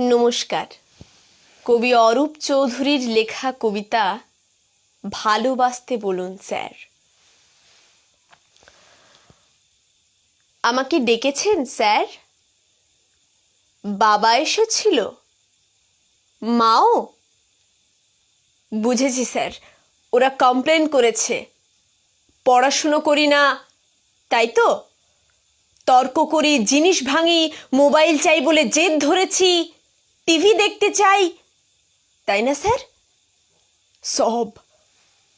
নমস্কার। কবি অরূপ চৌধুরীর লেখা কবিতা ভালোবাসতে বলুন, স্যার। আমাকে ডেকেছেন, স্যার? বাবা এসেছিল? মাও? বুঝেছি, স্যার। ওরা কমপ্লেন করেছে। পড়াশুনো করি না, তাই তো? তর্ক করি, জিনিস ভাঙি, মোবাইল চাই বলে জেদ ধরেছি। টিভি দেখতে চাই, তাই না, স্যার? সব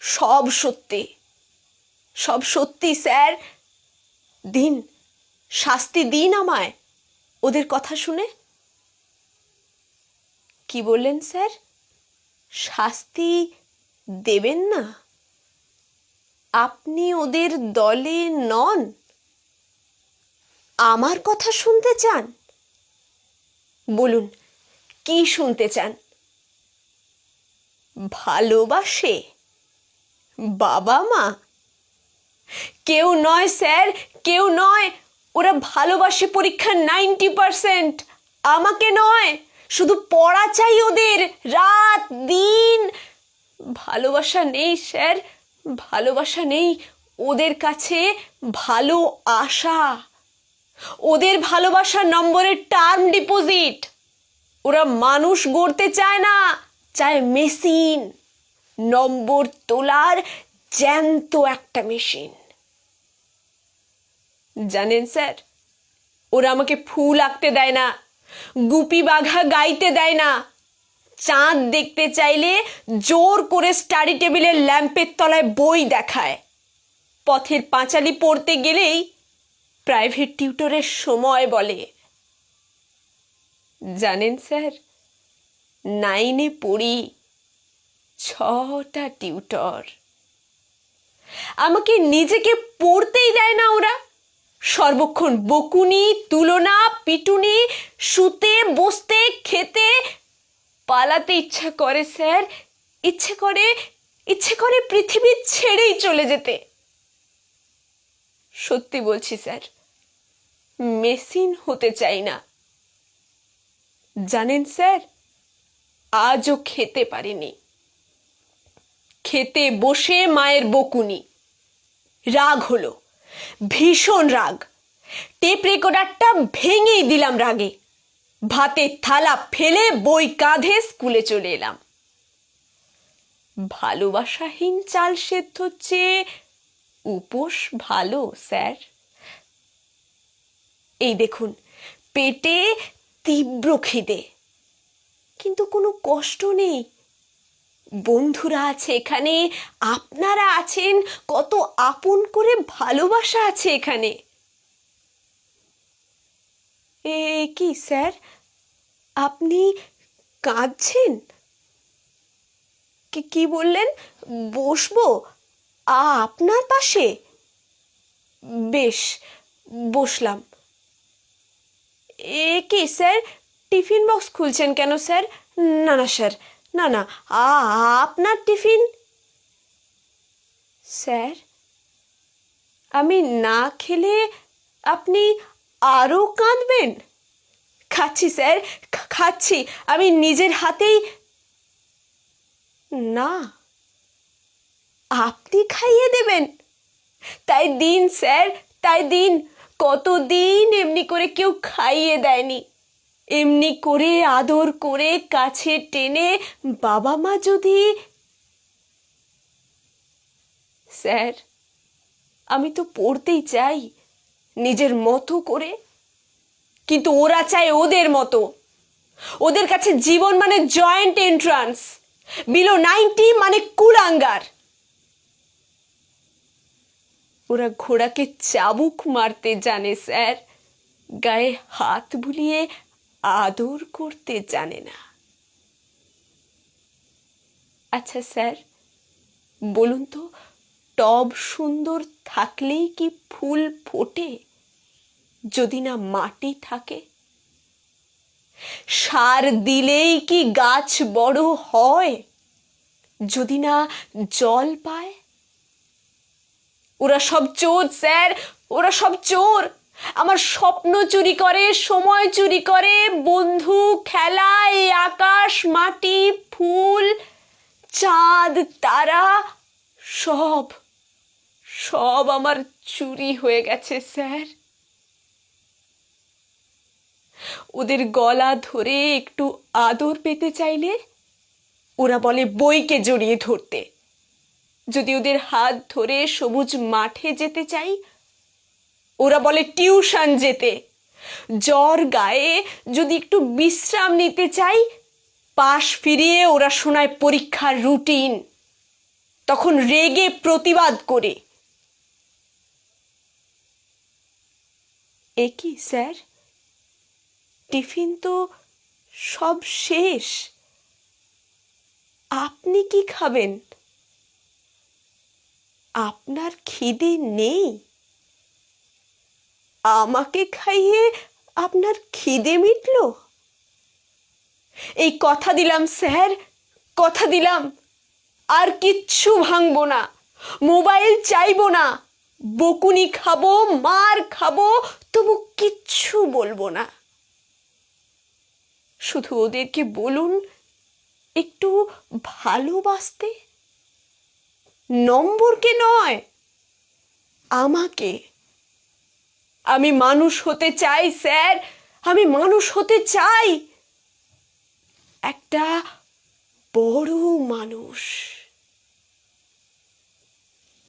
সব সত্যি সব সত্যি, স্যার। দিন, শাস্তি দিন আমায় ওদের কথা শুনে। কি বললেন, স্যার? শাস্তি দেবেন না? আপনি ওদের দলে নন। আমার কথা শুনতে চান? বলুন কি শুনতে চান? ভালোবাসে? বাবা মা? কেউ নয় স্যার, কেউ নয়। ওরা ভালোবাসে পরীক্ষা নাইনটি পারসেন্ট। আমাকে নয়, শুধু পড়া চাই ওদের, রাত, দিন। ভালোবাসা নেই স্যার, ভালোবাসা নেই ওদের কাছে ভালো আশা। ওদের ভালোবাসার নম্বরের টার্ম ডিপোজিট। ওরা মানুষ গড়তে চায় না। চায় মেশিন, নম্বর তোলার জ্যান্ত একটা মেশিন। জানেন স্যার, ওরা আমাকে ফুল আঁকতে দেয় না, গুপি বাঘা গাইতে দেয় না। চাঁদ দেখতে চাইলে জোর করে স্টাডি টেবিলের ল্যাম্পের তলায় বই দেখায়। পথের পাঁচালি পড়তে গেলেই প্রাইভেট টিউটরের সময় বলে। জানেন স্যার, নাইনে পড়ি ছটা টিউটর। আমাকে নিজেকে পড়তেই দেয় না ওরা। সর্বক্ষণ বকুনি, তুলনা, পিটুনি, শুতে, বসতে, খেতে পালাতে ইচ্ছা করে স্যার। ইচ্ছে করে ইচ্ছে করে পৃথিবী ছেড়েই চলে যেতে। সত্যি বলছি স্যার, মেশিন হতে চাই না। জানেন স্যার? আজও খেতে পারিনি। খেতে বসে মায়ের বকুনি। রাগ হলো, ভীষণ রাগ। টেপ রেকর্ডারটা ভেঙেই দিলাম রাগে। ভাতের থালা ফেলে বই কাঁধে স্কুলে চলে এলাম। ভালোবাসাহীন চাল সেদ্ধ চেয়ে উপোস ভালো, স্যার? এই দেখুন, পেটে তীব্র খিদে। কিন্তু কোনো কষ্ট নেই। বন্ধুরা আছে এখানে, আপনারা আছেন, কত আপন করে ভালোবাসা আছে এখানে। এ, কি স্যার? আপনি কাঁদছেন? কি বললেন? বসবো? আপনার পাশে? বেশ, বসলাম। এ কি, স্যার? টিফিন বক্স খুলছেন কেন, স্যার? না না, স্যার। না না আপনার টিফিন? স্যার, আমি না খেলে আপনি আরও কাঁদবেন? খাচ্ছি, স্যার খাচ্ছি। আমি নিজের হাতেই না, আপনি খাইয়ে দেবেন। তাই দিন, স্যার, তাই দিন। কতদিন এমনি করে কেউ খাইয়ে দেয়নি। এমনি করে আদর করে কাছে টেনে বাবা মা যদি স্যার, আমি তো পড়তেই চাই নিজের মতো করে। কিন্তু ওরা চায় ওদের মতো। ওদের কাছে জীবন মানে জয়েন্ট এন্ট্রান্স বিলো নাইনটি মানে কুলাঙ্গার। ওরা ঘোড়াকে চাবুক মারতে জানে, স্যার। গায়ে হাত বুলিয়ে আদর করতে জানে না। আচ্ছা স্যার, বলুন তো, টব সুন্দর থাকলেই কি ফুল ফোটে? যদি না মাটি থাকে? সার দিলেই কি গাছ বড় হয়? যদি না জল পায়? ওরা সব চোর, স্যার। ওরা সব চোর। আমার স্বপ্ন চুরি করে, সময় চুরি করে। বন্ধু খেলা, এই আকাশ, মাটি, ফুল, চাঁদ, তারা, সব সব আমার চুরি হয়ে গেছে, স্যার। ওদের গলা ধরে একটু আদর পেতে চাইলে ওরা বলে, বইকে জড়িয়ে ধরতে। যদি ওদের হাত ধরে সবুজ মাঠে যেতে চাই, ওরা বলে টিউশন যেতে। জ্বর গায়ে যদি একটু বিশ্রাম নিতে চাই, পাশ ফিরিয়ে ওরা শোনায় পরীক্ষার রুটিন। তখন রেগে প্রতিবাদ করে। এ কি, স্যার? টিফিন তো সব শেষ। আপনি কি খাবেন? আপনার খিদে নেই? আমাকে খাইয়ে আপনার খিদে মিটল? এই কথা দিলাম, স্যার, কথা দিলাম। আর কিচ্ছু ভাঙবো না, মোবাইল চাইব না, বকুনি খাব, মার খাব, তবু কিচ্ছু বলব না। শুধু ওদেরকে বলুন, একটু ভালোবাসতে। নম্বরকে নয়? আমাকে। আমি মানুষ হতে চাই, স্যার। আমি মানুষ হতে চাই। একটা বড় মানুষ।